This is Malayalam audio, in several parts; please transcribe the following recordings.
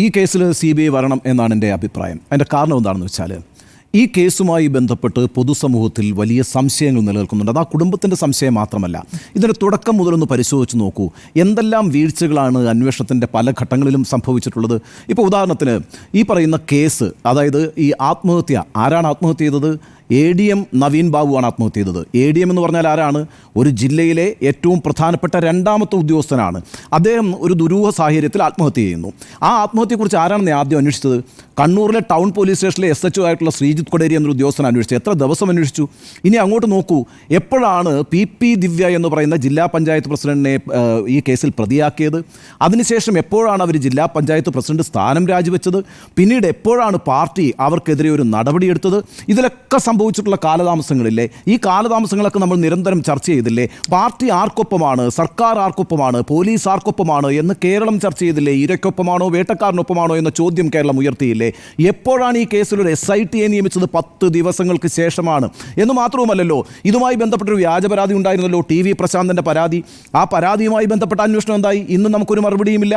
ഈ കേസിൽ സി ബി ഐ വരണം എന്നാണ് എന്റെ അഭിപ്രായം. അതിന്റെ കാരണം എന്താണെന്ന് വെച്ചാൽ ഈ കേസുമായി ബന്ധപ്പെട്ട് പൊതുസമൂഹത്തിൽ വലിയ സംശയങ്ങൾ നിലനിൽക്കുന്നുണ്ട്. അത് ആ കുടുംബത്തിന്റെ സംശയം മാത്രമല്ല. ഇതിന്റെ തുടക്കം മുതലൊന്ന് പരിശോധിച്ച് നോക്കൂ. എന്തെല്ലാം വീഴ്ചകളാണ് അന്വേഷണത്തിന്റെ പല ഘട്ടങ്ങളിലും സംഭവിച്ചിട്ടുള്ളത്? ഇപ്പോൾ ഉദാഹരണത്തിന് ഈ പറയുന്ന കേസ് അതായത് ഈ ആത്മഹത്യ ആരാണ് ആത്മഹത്യ ചെയ്തത്? എ ഡി എം നവീൻ ബാബുവാണ് ആത്മഹത്യ ചെയ്തത്. എ ഡി എം എന്ന് പറഞ്ഞാൽ ആരാണ്? ഒരു ജില്ലയിലെ ഏറ്റവും പ്രധാനപ്പെട്ട രണ്ടാമത്തെ ഉദ്യോഗസ്ഥനാണ്. അദ്ദേഹം ഒരു ദുരൂഹ സാഹചര്യത്തിൽ ആത്മഹത്യ ചെയ്യുന്നു. ആ ആത്മഹത്യയെക്കുറിച്ച് ആരാണെന്ന് ആദ്യം അന്വേഷിച്ചത്? കണ്ണൂരിലെ ടൗൺ പോലീസ് സ്റ്റേഷനിലെ എസ് എച്ച് ആയിട്ടുള്ള ശ്രീജിത്ത് കൊടേരി എന്നൊരു ഉദ്യോഗസ്ഥൻ അന്വേഷിച്ചു എത്ര ദിവസം അന്വേഷിച്ചു? ഇനി അങ്ങോട്ട് നോക്കൂ. എപ്പോഴാണ് പി പി ദിവ്യ എന്ന് പറയുന്ന ജില്ലാ പഞ്ചായത്ത് പ്രസിഡന്റിനെ ഈ കേസിൽ പ്രതിയാക്കിയത്? അതിനുശേഷം എപ്പോഴാണ് അവർ ജില്ലാ പഞ്ചായത്ത് പ്രസിഡന്റ് സ്ഥാനം രാജിവെച്ചത്? പിന്നീട് എപ്പോഴാണ് പാർട്ടി അവർക്കെതിരെ ഒരു നടപടിയെടുത്തത്? ഇതിലൊക്കെ സംഭവിച്ചിട്ടുള്ള കാലതാമസങ്ങളില്ലേ? ഈ കാലതാമസങ്ങളൊക്കെ നമ്മൾ നിരന്തരം ചർച്ച ചെയ്തില്ലേ? പാർട്ടി ആർക്കൊപ്പമാണ് സർക്കാർ ആർക്കൊപ്പമാണ് പോലീസ് ആർക്കൊപ്പമാണ് എന്ന് കേരളം ചർച്ച ചെയ്തില്ലേ? ഇരയ്ക്കൊപ്പമാണോ വേട്ടക്കാരനൊപ്പമാണോ എന്ന ചോദ്യം കേരളം ഉയർത്തിയില്ലേ? എപ്പോഴാണ് ഈ കേസിൽ ഒരു എസ് ഐ ടിയെ നിയമിച്ചത്? പത്ത് ദിവസങ്ങൾക്ക് ശേഷമാണ്. എന്ന് മാത്രവുമല്ലല്ലോ ഇതുമായി ബന്ധപ്പെട്ടൊരു വ്യാജ പരാതി ഉണ്ടായിരുന്നല്ലോ ടി വി പ്രശാന്തന്റെ പരാതി. ആ പരാതിയുമായി ബന്ധപ്പെട്ട അന്വേഷണം എന്തായി? ഇന്ന് നമുക്കൊരു മറുപടിയുമില്ല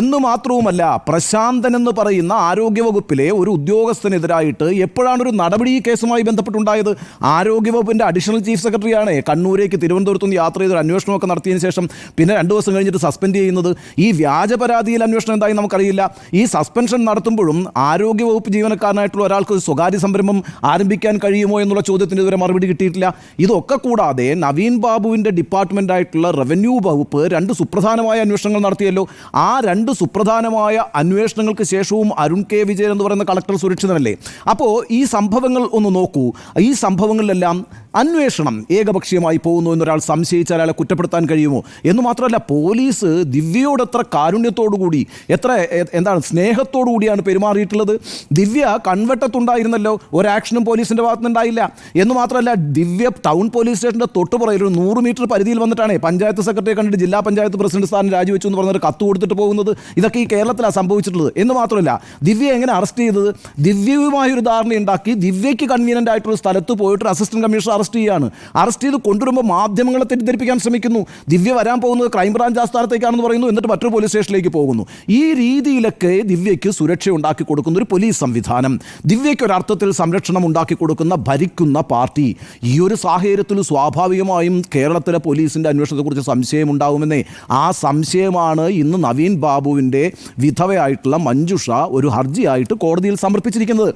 എന്ന് മാത്രവുമല്ല പ്രശാന്തൻ എന്ന് പറയുന്ന ആരോഗ്യവകുപ്പിലെ ഒരു ഉദ്യോഗസ്ഥനെതിരായിട്ട് എപ്പോഴാണ് ഒരു നടപടി ഈ കേസുമായി ബന്ധപ്പെട്ടുണ്ടായത്. ആരോഗ്യവകുപ്പിന്റെ അഡീഷണൽ ചീഫ് സെക്രട്ടറിയാണ്. കണ്ണൂരേക്ക് തിരുവനന്തപുരത്ത് നിന്ന് യാത്ര ചെയ്ത് ഒരു അന്വേഷണമൊക്കെ നടത്തിയതിന് ശേഷം പിന്നെ രണ്ട് ദിവസം കഴിഞ്ഞിട്ട് സസ്പെൻഡ് ചെയ്യുന്നത്. ഈ വ്യാജ പരാതിയിൽ അന്വേഷണം എന്തായി നമുക്കറിയില്ല. ഈ സസ്പെൻഷൻ നടത്തുമ്പോഴും ആരോഗ്യവകുപ്പ് ജീവനക്കാരനായിട്ടുള്ള ഒരാൾക്ക് ഒരു സ്വകാര്യ സംരംഭം ആരംഭിക്കാൻ കഴിയുമോ എന്നുള്ള ചോദ്യത്തിന് ഇതുവരെ മറുപടി കിട്ടിയിട്ടില്ല. ഇതൊക്കെ കൂടാതെ നവീൻ ബാബുവിന്റെ ഡിപ്പാർട്ട്മെന്റ് ആയിട്ടുള്ള റവന്യൂ വകുപ്പ് രണ്ട് സുപ്രധാനമായ അന്വേഷണങ്ങൾ നടത്തിയല്ലോ. ആ രണ്ട് സുപ്രധാനമായ അന്വേഷണങ്ങൾക്ക് ശേഷവും അരുൺ കെ വിജയൻ എന്ന് പറയുന്ന കളക്ടർ സുരക്ഷിതനല്ലേ? അപ്പോൾ ഈ സംഭവങ്ങൾ ഒന്ന് നോക്കൂ. ഈ സംഭവങ്ങളിലെല്ലാം അന്വേഷണം ഏകപക്ഷീയമായി പോകുന്നു എന്നൊരാൾ സംശയിച്ചാൽ അയാളെ കുറ്റപ്പെടുത്താൻ കഴിയുമോ? എന്ന് മാത്രമല്ല പോലീസ് ദിവ്യയോട് എത്ര കാരുണ്യത്തോടുകൂടി എത്ര എന്താണ് സ്നേഹത്തോടു കൂടിയാണ് പെരുമാറിയിട്ടുള്ളത്. ദിവ്യ കൺവെട്ടത്തുണ്ടായിരുന്നല്ലോ ഒരു ആക്ഷനും പോലീസിന്റെ ഭാഗത്തുനിന്നുണ്ടായില്ല. എന്ന് മാത്രമല്ല ദിവ്യ ടൗൺ പോലീസ് സ്റ്റേഷന്റെ തൊട്ടുപുറയിൽ ഒരു നൂറ് മീറ്റർ പരിധിയിൽ വന്നിട്ടാണ് പഞ്ചായത്ത് സെക്രട്ടറിയെ കണ്ടിട്ട് ജില്ലാ പഞ്ചായത്ത് പ്രസിഡന്റ് സ്ഥാനം രാജിവെച്ചു എന്ന് പറഞ്ഞൊരു കത്ത് കൊടുത്തിട്ട് പോകുന്നത്. ഇതൊക്കെ ഈ കേരളത്തിലാണ് സംഭവിച്ചിട്ടുള്ളത്. എന്ന് മാത്രമല്ല ദിവ്യ എങ്ങനെ അറസ്റ്റ് ചെയ്തത്? ദിവ്യയുമായി ഒരു ധാരണ ഉണ്ടാക്കി ദിവ്യയ്ക്ക് കൺവീനന്റ് ആയിട്ടുള്ള സ്ഥലത്ത് പോയിട്ട് അസിസ്റ്റന്റ് കമ്മീഷണർ അറസ്റ്റ് ചെയ്യുകയാണ് അറസ്റ്റ് ചെയ്ത് കൊണ്ടുവരുമ്പോൾ മാധ്യമങ്ങളെ തെറ്റിദ്ധരിപ്പിക്കാൻ ശ്രമിക്കുന്നു. ദിവ്യ വരാൻ പോകുന്നത് ക്രൈംബ്രാഞ്ച് ആസ്ഥാനത്തേക്കാണെന്ന് പറയുന്നു. എന്നിട്ട് മറ്റൊരു പോലീസ് സ്റ്റേഷനിലേക്ക് പോകുന്നു. ഈ രീതിയിലൊക്കെ ദിവ്യയ്ക്ക് സുരക്ഷ ഉണ്ടാക്കി കൊടുക്കുന്ന ഒരു പോലീസ് സംവിധാനം. ദിവ്യയ്ക്ക് ഒരർത്ഥത്തിൽ സംരക്ഷണം ഉണ്ടാക്കി കൊടുക്കുന്ന ഭരിക്കുന്ന പാർട്ടി. ഈ ഒരു സാഹചര്യത്തിൽ സ്വാഭാവികമായും കേരളത്തിലെ പോലീസിന്റെ അന്വേഷണത്തെക്കുറിച്ച് സംശയം ഉണ്ടാകുമെന്നേ ആ സംശയമാണ് ഇന്ന് നവീൻ ബാബുവിന്റെ വിധവയായിട്ടുള്ള മഞ്ജുഷ ഒരു ഹർജിയായിട്ട് കോടതിയിൽ സമർപ്പിച്ചിരിക്കുന്നത്.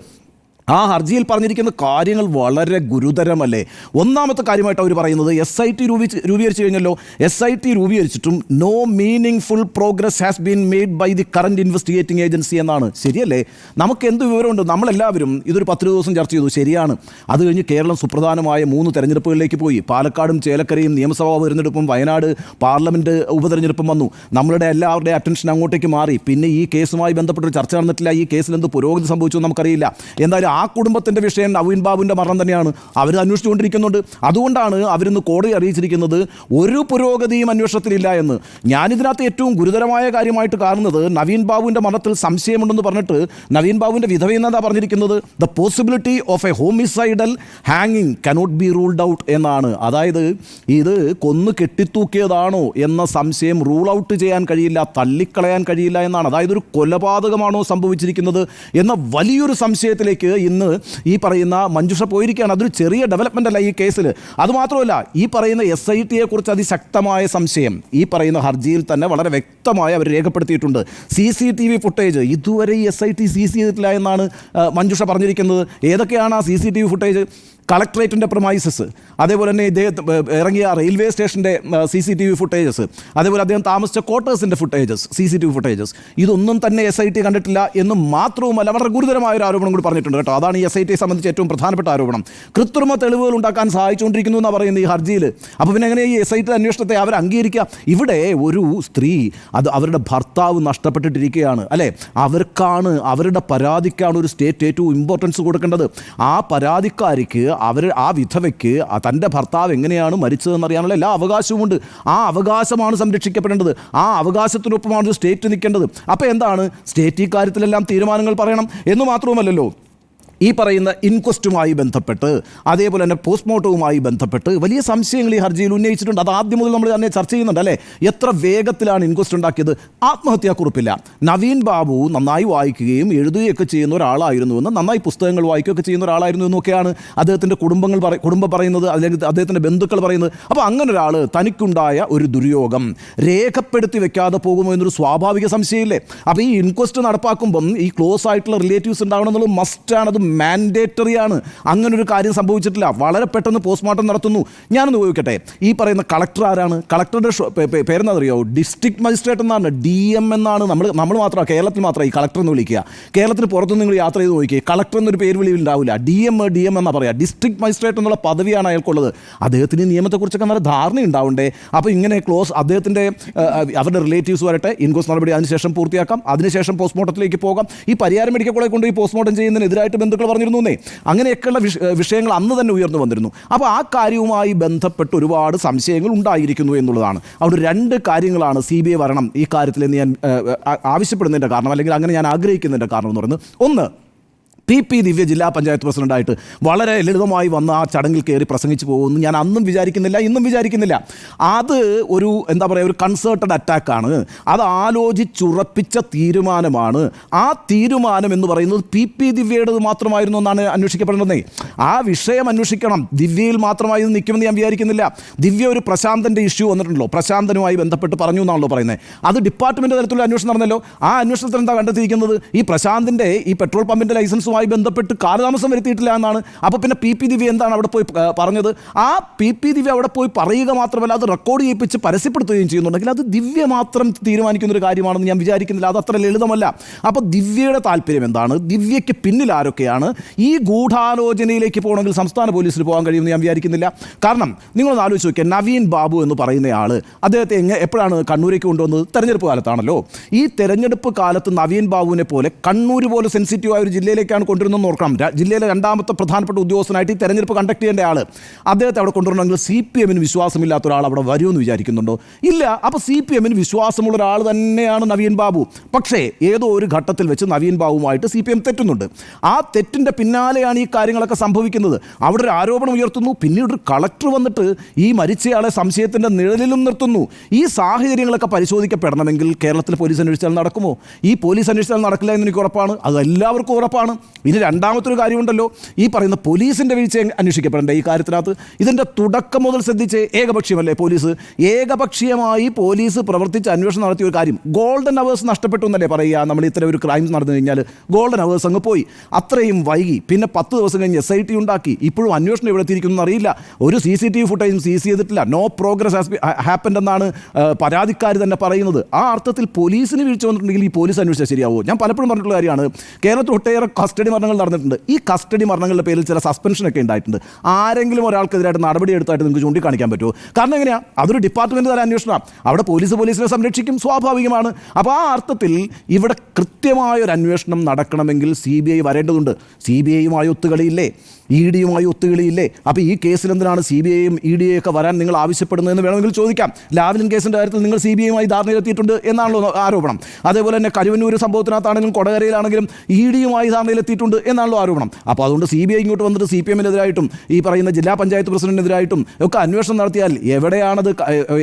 ആ ഹർജിയിൽ പറഞ്ഞിരിക്കുന്ന കാര്യങ്ങൾ വളരെ ഗുരുതരമല്ലേ? ഒന്നാമത്തെ കാര്യമായിട്ട് അവർ പറയുന്നത് എസ് ഐ ടി രൂപീ രൂപീകരിച്ചു കഴിഞ്ഞല്ലോ. S I T രൂപീകരിച്ചിട്ടും no meaningful progress has been made by the current investigating agency എന്നാണ്. ശരിയല്ലേ? നമുക്ക് എന്ത് വിവരമുണ്ട്? നമ്മളെല്ലാവരും ഇതൊരു പത്ത് ദിവസം ചർച്ച ചെയ്തു. ശരിയാണ്. അത് കഴിഞ്ഞ് കേരളം സുപ്രധാനമായ മൂന്ന് തെരഞ്ഞെടുപ്പുകളിലേക്ക് പോയി. പാലക്കാടും ചേലക്കരയും നിയമസഭാ തെരഞ്ഞെടുപ്പും വയനാട് പാർലമെന്റ് ഉപതെരഞ്ഞെടുപ്പും വന്നു. നമ്മളുടെ എല്ലാവരുടെയും അറ്റൻഷൻ അങ്ങോട്ടേക്ക് മാറി. പിന്നെ ഈ കേസുമായി ബന്ധപ്പെട്ടൊരു ചർച്ച നടന്നിട്ടില്ല. ഈ കേസിൽ എന്ത് പുരോഗതി സംഭവിച്ചു നമുക്കറിയില്ല. എന്തായാലും ആ കുടുംബത്തിന്റെ വിഷയം നവീൻ ബാബുവിന്റെ മരണം തന്നെയാണ് അവർ അന്വേഷിച്ചുകൊണ്ടിരിക്കുന്നുണ്ട്. അതുകൊണ്ടാണ് അവരിന്ന് കോടതി അറിയിച്ചിരിക്കുന്നത് ഒരു പുരോഗതിയും അന്വേഷണത്തിലില്ല എന്ന്. ഞാനിതിനകത്ത് ഏറ്റവും ഗുരുതരമായ കാര്യമായിട്ട് കാണുന്നത് നവീൻ ബാബുവിന്റെ മരണത്തിൽ സംശയമുണ്ടെന്ന് പറഞ്ഞിട്ട് നവീൻ ബാബുവിന്റെ വിധവയെന്നാ പറഞ്ഞിരിക്കുന്നത്? The possibility of a homicidal ഹാങ്ങിങ് കനോട്ട് ബി റൂൾഡ് ഔട്ട് എന്നാണ്. അതായത് ഇത് കൊന്നു കെട്ടിത്തൂക്കിയതാണോ എന്ന സംശയം റൂൾ ഔട്ട് ചെയ്യാൻ കഴിയില്ല തള്ളിക്കളയാൻ കഴിയില്ല എന്നാണ്. അതായത് ഒരു കൊലപാതകമാണോ സംഭവിച്ചിരിക്കുന്നത് എന്ന വലിയൊരു സംശയത്തിലേക്ക് ഇന്ന് ഈ പറയുന്ന മഞ്ജുഷ പോയിരിക്കുകയാണ്. അതൊരു ചെറിയ ഡെവലപ്മെന്റ് അല്ല ഈ കേസിൽ അതുമാത്രമല്ല ഈ പറയുന്ന എസ് ഐ ടിയെ കുറിച്ച് അതിശക്തമായ സംശയം ഈ പറയുന്ന ഹർജിയിൽ തന്നെ വളരെ വ്യക്തമായി അവർ രേഖപ്പെടുത്തിയിട്ടുണ്ട്. C C T V footage ഇതുവരെ ഈ എസ് ഐ ടി സീസ് ചെയ്തിട്ടില്ല എന്നാണ് മഞ്ജുഷ പറഞ്ഞിരിക്കുന്നത്. ഏതൊക്കെയാണ് ആ C C T V footage കളക്ട്രേറ്റിന്റെ premises അതേപോലെ തന്നെ ഇദ്ദേഹം ഇറങ്ങിയ റെയിൽവേ സ്റ്റേഷന്റെ C C T V footages അതേപോലെ അദ്ദേഹം താമസിച്ച ക്വാർട്ടേഴ്സിന്റെ footages C C T V footages ഇതൊന്നും തന്നെ എസ് ഐ ടി കണ്ടിട്ടില്ല എന്ന് മാത്രവുമല്ല വളരെ ഗുരുതരമായ ഒരു ആരോപണം കൂടി പറഞ്ഞിട്ടുണ്ട് കേട്ടോ. അതാണ് ഈ എസ് ഐ ടിയെ സംബന്ധിച്ച് ഏറ്റവും പ്രധാനപ്പെട്ട ആരോപണം. കൃത്രിമ തെളിവുകൾ ഉണ്ടാക്കാൻ സഹായിച്ചുകൊണ്ടിരിക്കുന്നു എന്നാണ് പറയുന്നത് ഈ ഹർജിയിൽ അപ്പോൾ പിന്നെ എങ്ങനെ ഈ എസ് ഐ ടി അന്വേഷണത്തെ അവർ അംഗീകരിക്കുക? ഇവിടെ ഒരു സ്ത്രീ അത് അവരുടെ ഭർത്താവ് നഷ്ടപ്പെട്ടിട്ടിരിക്കുകയാണ്. അല്ലേ? അവർക്കാണ് അവരുടെ പരാതിക്കാണ് ഒരു സ്റ്റേറ്റ് ഏറ്റവും ഇമ്പോർട്ടൻസ് കൊടുക്കേണ്ടത്. ആ പരാതിക്കാരിക്ക് അവർ ആ വിധവയ്ക്ക് തന്റെ ഭർത്താവ് എങ്ങനെയാണ് മരിച്ചതെന്ന് അറിയാനുള്ള എല്ലാ അവകാശവുമുണ്ട് ആ അവകാശമാണ് സംരക്ഷിക്കപ്പെടേണ്ടത്. ആ അവകാശത്തിനൊപ്പമാണ് സ്റ്റേറ്റ് നിൽക്കേണ്ടത്. അപ്പോൾ എന്താണ്? സ്റ്റേറ്റ് ഈ കാര്യത്തിലെല്ലാം തീരുമാനങ്ങൾ പറയണം. എന്ന് മാത്രവുമല്ലല്ലോ ഈ പറയുന്ന ഇൻക്വസ്റ്റുമായി ബന്ധപ്പെട്ട് അതേപോലെ തന്നെ പോസ്റ്റ്മോർട്ടവുമായി ബന്ധപ്പെട്ട് വലിയ സംശയങ്ങൾ ഈ ഹർജിയിൽ ഉന്നയിച്ചിട്ടുണ്ട്. അത് ആദ്യം മുതൽ നമ്മൾ തന്നെ ചർച്ച ചെയ്യുന്നുണ്ട് അല്ലേ? എത്ര വേഗത്തിലാണ് ഇൻക്വസ്റ്റ് ഉണ്ടാക്കിയത്? ആത്മഹത്യാക്കുറിപ്പില്ല നവീൻ ബാബു നന്നായി വായിക്കുകയും എഴുതുകയൊക്കെ ചെയ്യുന്ന ഒരാളായിരുന്നുവെന്ന് നന്നായി പുസ്തകങ്ങൾ വായിക്കുകയൊക്കെ ചെയ്യുന്ന ഒരാളായിരുന്നു എന്നൊക്കെയാണ് അദ്ദേഹത്തിന്റെ കുടുംബങ്ങൾ പറ കുടുംബം പറയുന്നത് അല്ലെങ്കിൽ അദ്ദേഹത്തിന്റെ ബന്ധുക്കൾ പറയുന്നത്. അപ്പോൾ അങ്ങനെ ഒരാൾ തനിക്കുണ്ടായ ഒരു ദുര്യോഗം രേഖപ്പെടുത്തി വെക്കാതെ പോകുമോ എന്നൊരു സ്വാഭാവിക സംശയമില്ലേ? അപ്പോൾ ഈ ഇൻക്വസ്റ്റ് നടപ്പാക്കുമ്പം ഈ ക്ലോസ് ആയിട്ടുള്ള റിലേറ്റീവ്സ് ഉണ്ടാവണം എന്നുള്ളത് മസ്റ്റാണ്. അത് മാൻഡേറ്ററി ആണ്. അങ്ങനെ ഒരു കാര്യം സംഭവിച്ചിട്ടില്ല. വളരെ പെട്ടെന്ന് പോസ്റ്റ്മോർട്ടം നടത്തുന്നു. ഞാനൊന്ന് ചോദിക്കട്ടെ? ഈ പറയുന്ന കളക്ടർ ആരാണ്? കളക്ടറുടെ പേരെന്നറിയോ ഡിസ്ട്രിക്ട് മജിസ്ട്രേറ്റ് എന്നാണ്. ഡി എം എന്നാണ്. നമ്മൾ നമ്മൾ മാത്രമാണ് കേരളത്തിൽ മാത്രമേ ഈ കളക്ടർ എന്ന് വിളിക്കുക. കേരളത്തിന് പുറത്തുനിന്ന് നിങ്ങൾ യാത്ര ചെയ്ത് നോക്കി കളക്ടർ എന്നൊരു പേര് വിളി ഉണ്ടാവില്ല. ഡി എം ഡി എം എന്നാ പറയുക ഡിസ്ട്രിക്ട് മജിസ്ട്രേറ്റ് എന്നുള്ള പദവിയാണ് അയാൾക്കുള്ളത്. അദ്ദേഹത്തിന് നിയമത്തെക്കുറിച്ചൊക്കെ നല്ല ധാരണ ഉണ്ടാവണ്ടേ? അപ്പോൾ ഇങ്ങനെ ക്ലോസ് അദ്ദേഹത്തിന്റെ അവരുടെ റിലേറ്റീവ്സ് വരട്ടെ. ഇൻകോസ് നടപടി അതിനുശേഷം പൂർത്തിയാക്കാം. അതിനുശേഷം പോസ്റ്റ്മോർട്ടത്തിലേക്ക് പോകാം. ഈ പരിഹാരം മെഡിക്കൽ കോളേജ് കൊണ്ട് ഈ പോസ്റ്റ്മോർട്ടം ചെയ്യുന്നതിനെതിരായിട്ട് ബന്ധുക്കൾ പറഞ്ഞിരുന്നു എന്നേ. അങ്ങനെയൊക്കെയുള്ള വിഷ- വിഷയങ്ങൾ അന്ന് തന്നെ ഉയർന്നു വന്നിരുന്നു. അപ്പോൾ ആ കാര്യവുമായി ബന്ധപ്പെട്ട് ഒരുപാട് സംശയങ്ങൾ ഉണ്ടായിരിക്കുന്നു എന്നുള്ളതാണ്. അവിടെ രണ്ട് കാര്യങ്ങളാണ് സി ബി ഐ വരണം ഈ കാര്യത്തിൽ ഞാൻ ആവശ്യപ്പെടുന്നതിന്റെ കാരണം അല്ലെങ്കിൽ അങ്ങനെ ഞാൻ ആഗ്രഹിക്കുന്നതിന്റെ കാരണം എന്ന് പറയുന്നത്. ഒന്ന് പി പി ദിവ്യ ജില്ലാ പഞ്ചായത്ത് പ്രസിഡന്റായിട്ട് വളരെ ലളിതമായി വന്ന് ആ ചടങ്ങിൽ കയറി പ്രസംഗിച്ചു പോകുമെന്ന് ഞാൻ അന്നും വിചാരിക്കുന്നില്ല ഇന്നും വിചാരിക്കുന്നില്ല. അത് ഒരു എന്താ പറയുക ഒരു കൺസേർട്ടഡ് അറ്റാക്കാണ് അത് ആലോചിച്ചുറപ്പിച്ച തീരുമാനമാണ്. ആ തീരുമാനം എന്ന് പറയുന്നത് പി പി ദിവ്യയുടേത് മാത്രമായിരുന്നു എന്നാണ് അന്വേഷിക്കപ്പെടേണ്ടത്. ആ വിഷയം അന്വേഷിക്കണം. ദിവ്യയിൽ മാത്രമായി നിൽക്കുമെന്ന് ഞാൻ വിചാരിക്കുന്നില്ല. ദിവ്യ ഒരു പ്രശാന്തന്റെ ഇഷ്യൂ വന്നിട്ടുണ്ടല്ലോ. പ്രശാന്തനുമായി ബന്ധപ്പെട്ട് പറഞ്ഞു എന്നാണല്ലോ പറയുന്നത്. അത് ഡിപ്പാർട്ട്മെന്റ് തലത്തിലുള്ള അന്വേഷണം നടന്നല്ലോ. ആ അന്വേഷണത്തിൽ എന്താ കണ്ടെത്തിയിരിക്കുന്നത്? ഈ പ്രശാന്തിന്റെ ഈ പെട്രോൾ പമ്പിന്റെ ലൈസൻസുമായി ബന്ധപ്പെട്ട് കാലതാമസം വരുത്തിയിട്ടില്ല എന്നാണ്. അപ്പോൾ പിന്നെ പി പി ദിവ്യ എന്താണ് അവിടെ പോയി പറഞ്ഞത്? ആ പി പി ദിവ്യ അവിടെ പോയി പറയുക മാത്രമല്ല അത് റെക്കോർഡ് ചെയ്യിപ്പിച്ച് പരസ്യപ്പെടുത്തുകയും ചെയ്യുന്നുണ്ടെങ്കിൽ അത് ദിവ്യ മാത്രം തീരുമാനിക്കുന്ന ഒരു കാര്യമാണെന്ന് ഞാൻ വിചാരിക്കുന്നില്ല. അത് അത്ര ലളിതമല്ല. അപ്പോൾ ദിവ്യയുടെ താല്പര്യം എന്താണ്? ദിവ്യയ്ക്ക് പിന്നിൽ ആരൊക്കെയാണ്? ഈ ഗൂഢാലോചനയിലേക്ക് പോകണമെങ്കിൽ സംസ്ഥാന പോലീസിൽ പോകാൻ കഴിയുമെന്ന് ഞാൻ വിചാരിക്കുന്നില്ല. കാരണം നിങ്ങളൊന്ന് ആലോചിച്ച് നോക്കിയാൽ നവീൻ ബാബു എന്ന് പറയുന്നയാൾ അദ്ദേഹത്തെ എങ്ങനെ എപ്പോഴാണ് കണ്ണൂരേക്ക് കൊണ്ടുവന്നത്? തെരഞ്ഞെടുപ്പ് കാലത്താണല്ലോ. ഈ തെരഞ്ഞെടുപ്പ് കാലത്ത് നവീൻ ബാബുവിനെ പോലെ കണ്ണൂർ പോലെ സെൻസിറ്റീവ് ആയ ഒരു ജില്ലയിലേക്കാണ് കൊണ്ടുവരുന്നതെന്ന് ഓർക്കണം. ജില്ലയിലെ രണ്ടാമത്തെ പ്രധാനപ്പെട്ട ഉദ്യോഗസ്ഥനായിട്ട് ഈ തെരഞ്ഞെടുപ്പ് കണ്ടക്ട് ചെയ്യേണ്ട ആൾ അദ്ദേഹത്തെ അവിടെ കൊണ്ടുവരണമെങ്കിൽ സി പി എമ്മിന് വിശ്വാസമില്ലാത്ത ഒരാൾ അവിടെ വരുമെന്ന് വിചാരിക്കുന്നുണ്ടോ? ഇല്ല അപ്പോൾ സി പി എമ്മിന് വിശ്വാസമുള്ള ഒരാൾ തന്നെയാണ് നവീൻ ബാബു. പക്ഷേ ഏതോ ഒരു ഘട്ടത്തിൽ വെച്ച് നവീൻ ബാബുവുമായിട്ട് സി പി എം തെറ്റുന്നുണ്ട്. ആ തെറ്റിന്റെ പിന്നാലെയാണ് ഈ കാര്യങ്ങളൊക്കെ സംഭവിക്കുന്നത്. അവിടെ ഒരു ആരോപണം ഉയർത്തുന്നു. പിന്നീട് ഒരു കളക്ടർ വന്നിട്ട് ഈ മരിച്ചയാളെ സംശയത്തിന്റെ നിഴലിലും നിർത്തുന്നു. ഈ സാഹചര്യങ്ങളൊക്കെ പരിശോധിക്കപ്പെടണമെങ്കിൽ കേരളത്തിൽ പോലീസ് അന്വേഷിച്ചാൽ നടക്കുമോ? ഈ പോലീസ് അന്വേഷിച്ചാൽ നടക്കില്ല എന്ന് എനിക്ക് ഉറപ്പാണ്. അത് എല്ലാവർക്കും ഉറപ്പാണ്. ഇനി രണ്ടാമത്തൊരു കാര്യമുണ്ടല്ലോ. ഈ പറയുന്ന പോലീസിന്റെ വീഴ്ച അന്വേഷിക്കപ്പെടേണ്ട? ഈ കാര്യത്തിനകത്ത് ഇതിന്റെ തുടക്കം മുതൽ ശ്രദ്ധിച്ച് ഏകപക്ഷീയമല്ലേ പോലീസ്? ഏകപക്ഷീയമായി പോലീസ് പ്രവർത്തിച്ച് അന്വേഷണം നടത്തിയ ഒരു കാര്യം ഗോൾഡൻ അവേഴ്സ് നഷ്ടപ്പെട്ടു എന്നല്ലേ പറയുക? നമ്മൾ ഇത്തരം ഒരു ക്രൈം നടന്നു കഴിഞ്ഞാൽ ഗോൾഡൻ അവേഴ്സ് അങ്ങ് പോയി. അത്രയും വൈകി. പിന്നെ പത്ത് ദിവസം കഴിഞ്ഞ് എസ് ഐ ടി ഉണ്ടാക്കി. ഇപ്പോഴും അന്വേഷണം എവിടെ എത്തിയിരിക്കുന്നു അറിയില്ല ഒരു സി സി ടി വി ഫുട്ടേജും സീസ് ചെയ്തിട്ടില്ല. നോ പ്രോഗ്രസ് ഹാസ് ഹാപ്പൻഡ് എന്നാണ് പരാതിക്കാർ തന്നെ പറയുന്നത്. ആ അർത്ഥത്തിൽ പോലീസിന് വീഴ്ച വന്നിട്ടുണ്ടെങ്കിൽ ഈ പോലീസ് അന്വേഷിച്ചാൽ ശരിയാവുമോ ഞാൻ പലപ്പോഴും പറഞ്ഞിട്ടുള്ള കാര്യമാണ്. കേരളത്തിൽ ഒട്ടേറെ കസ്റ്റഡി മരണങ്ങൾ നടന്നിട്ടുണ്ട്. ഈ കസ്റ്റഡി മരണങ്ങളുടെ പേരിൽ ചില സസ്പെൻഷനൊക്കെ ഉണ്ടായിട്ടുണ്ട്. ആരെങ്കിലും ഒരാൾക്കെതിരായിട്ട് നടപടി എടുത്തായിട്ട് നിങ്ങൾക്ക് ചൂണ്ടിക്കാണിക്കാൻ പറ്റുമോ? കാരണം എങ്ങനെയാണ് അതൊരു ഡിപ്പാർട്ട്മെന്റ് തല അന്വേഷണമാണ് അവിടെ പോലീസ് പോലീസിനെ സംരക്ഷിക്കും സ്വാഭാവികമാണ്. അപ്പോൾ ആ അർത്ഥത്തിൽ ഇവിടെ കൃത്യമായ ഒരു അന്വേഷണം നടക്കണമെങ്കിൽ സി ബി ഐ വരേണ്ടതുണ്ട്. സി ബി ഐയുമായി ഒത്തുകളിയില്ലേ? ഇ ഡിയുമായി ഒത്തുകളിയില്ലേ? അപ്പോൾ ഈ കേസിൽ എന്തിനാണ് സി ബി ഐയും ഇ ഡി ഒക്കെ വരാൻ നിങ്ങൾ ആവശ്യപ്പെടുന്നതെന്ന് വേണമെങ്കിൽ ചോദിക്കാം. ലാവ്ലിൻ കേസിന്റെ കാര്യത്തിൽ നിങ്ങൾ സി ബി ഐയുമായി ധാരണയിലെത്തിയിട്ടുണ്ട് എന്നാണല്ലോ ആരോപണം. അതേപോലെ തന്നെ കരുവന്നൂർ സംഭവത്തിനകത്താണെങ്കിലും കൊടകരയിലാണെങ്കിലും ഇ ഡിയുമായി ധാരണയിലെത്തിയിട്ടുണ്ട് എന്നാണല്ലോ ആരോപണം. അപ്പോൾ അതുകൊണ്ട് സി ബി ഐ ഇങ്ങോട്ട് വന്നിട്ട് സി പി എമ്മിനെതിരായിട്ടും ഈ പറയുന്ന ജില്ലാ പഞ്ചായത്ത് പ്രസിഡന്റിനെതിരായിട്ടും ഒക്കെ അന്വേഷണം നടത്തിയാൽ എവിടെയാണത്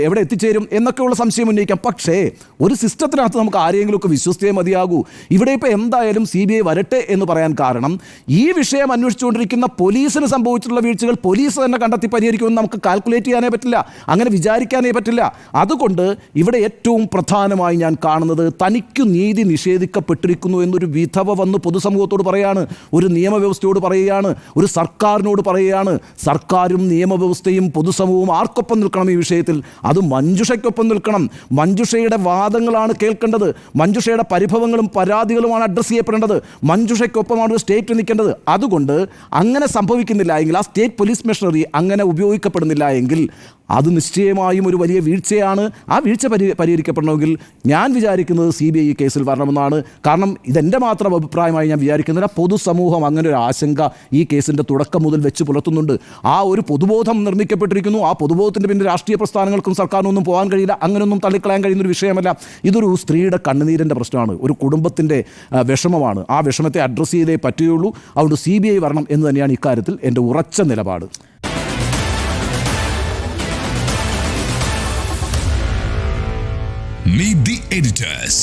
എവിടെ എത്തിച്ചേരും എന്നൊക്കെയുള്ള സംശയം ഉന്നയിക്കാം. പക്ഷേ ഒരു സിസ്റ്റത്തിനകത്ത് നമുക്ക് ആരെങ്കിലുമൊക്കെ വിശ്വസിച്ചേ മതിയാകൂ. ഇവിടെ ഇപ്പോൾ എന്തായാലും സി ബി ഐ വരട്ടെ എന്ന് പറയാൻ കാരണം ഈ വിഷയം അന്വേഷിച്ചുകൊണ്ടിരിക്കുന്ന പോലീസിന് സംഭവിച്ചിട്ടുള്ള വീഴ്ചകൾ പോലീസ് തന്നെ കണ്ടെത്തി പരിഹരിക്കുമെന്ന് നമുക്ക് കാൽക്കുലേറ്റ് ചെയ്യാനേ പറ്റില്ല. അങ്ങനെ വിചാരിക്കാനേ പറ്റില്ല. അതുകൊണ്ട് ഇവിടെ ഏറ്റവും പ്രധാനമായി ഞാൻ കാണുന്നത് തനിക്ക് നീതി നിഷേധിക്കപ്പെട്ടിരിക്കുന്നു എന്നൊരു വിധവ വന്ന് പൊതുസമൂഹത്തോട് പറയാണ് ഒരു നിയമവ്യവസ്ഥയോട് പറയുകയാണ് ഒരു സർക്കാരിനോട് പറയുകയാണ്. സർക്കാരും നിയമവ്യവസ്ഥയും പൊതുസമൂഹവും ആർക്കൊപ്പം നിൽക്കണം ഈ വിഷയത്തിൽ? അത് മഞ്ജുഷയ്ക്കൊപ്പം നിൽക്കണം. മഞ്ജുഷയുടെ വാദങ്ങളാണ് കേൾക്കേണ്ടത്. മഞ്ജുഷയുടെ പരിഭവങ്ങളും പരാതികളുമാണ് അഡ്രസ്സ് ചെയ്യപ്പെടേണ്ടത്. മഞ്ജുഷയ്ക്കൊപ്പമാണ് ഒരു സ്റ്റേറ്റ് നിൽക്കേണ്ടത്. അതുകൊണ്ട് അങ്ങനെ അങ്ങനെ സംഭവിക്കുന്നില്ല എങ്കിൽ ആ സ്റ്റേറ്റ് പോലീസ് മെഷീനറി അങ്ങനെ ഉപയോഗിക്കപ്പെടുന്നില്ല എങ്കിൽ അത് നിശ്ചയമായും ഒരു വലിയ വീഴ്ചയാണ്. ആ വീഴ്ച പരി പരിഹരിക്കപ്പെടണമെങ്കിൽ ഞാൻ വിചാരിക്കുന്നത് സി ബി ഐ കേസിൽ വരണമെന്നാണ്. കാരണം ഇതെന്റെ മാത്രം അഭിപ്രായമായി ഞാൻ വിചാരിക്കുന്നില്ല. പൊതുസമൂഹം അങ്ങനെ ഒരു ആശങ്ക ഈ കേസിന്റെ തുടക്കം മുതൽ വെച്ച് പുലർത്തുന്നുണ്ട്. ആ ഒരു പൊതുബോധം നിർമ്മിക്കപ്പെട്ടിരിക്കുന്നു. ആ പൊതുബോധത്തിന്റെ പിന്നെ രാഷ്ട്രീയ പ്രസ്ഥാനങ്ങൾക്കും സർക്കാരിനൊന്നും പോകാൻ കഴിയില്ല. അങ്ങനെയൊന്നും തള്ളിക്കളയാൻ കഴിയുന്ന ഒരു വിഷയമല്ല. ഇതൊരു സ്ത്രീയുടെ കണ്ണുനീരിന്റെ പ്രശ്നമാണ്. ഒരു കുടുംബത്തിന്റെ വിഷമമാണ്. ആ വിഷമത്തെ അഡ്രസ്സ് ചെയ്തേ പറ്റുകയുള്ളൂ. അതുകൊണ്ട് സി ബി ഐ വരണം എന്ന് തന്നെയാണ് ഇക്കാര്യത്തിൽ എന്റെ ഉറച്ച നിലപാട് Meet the editors.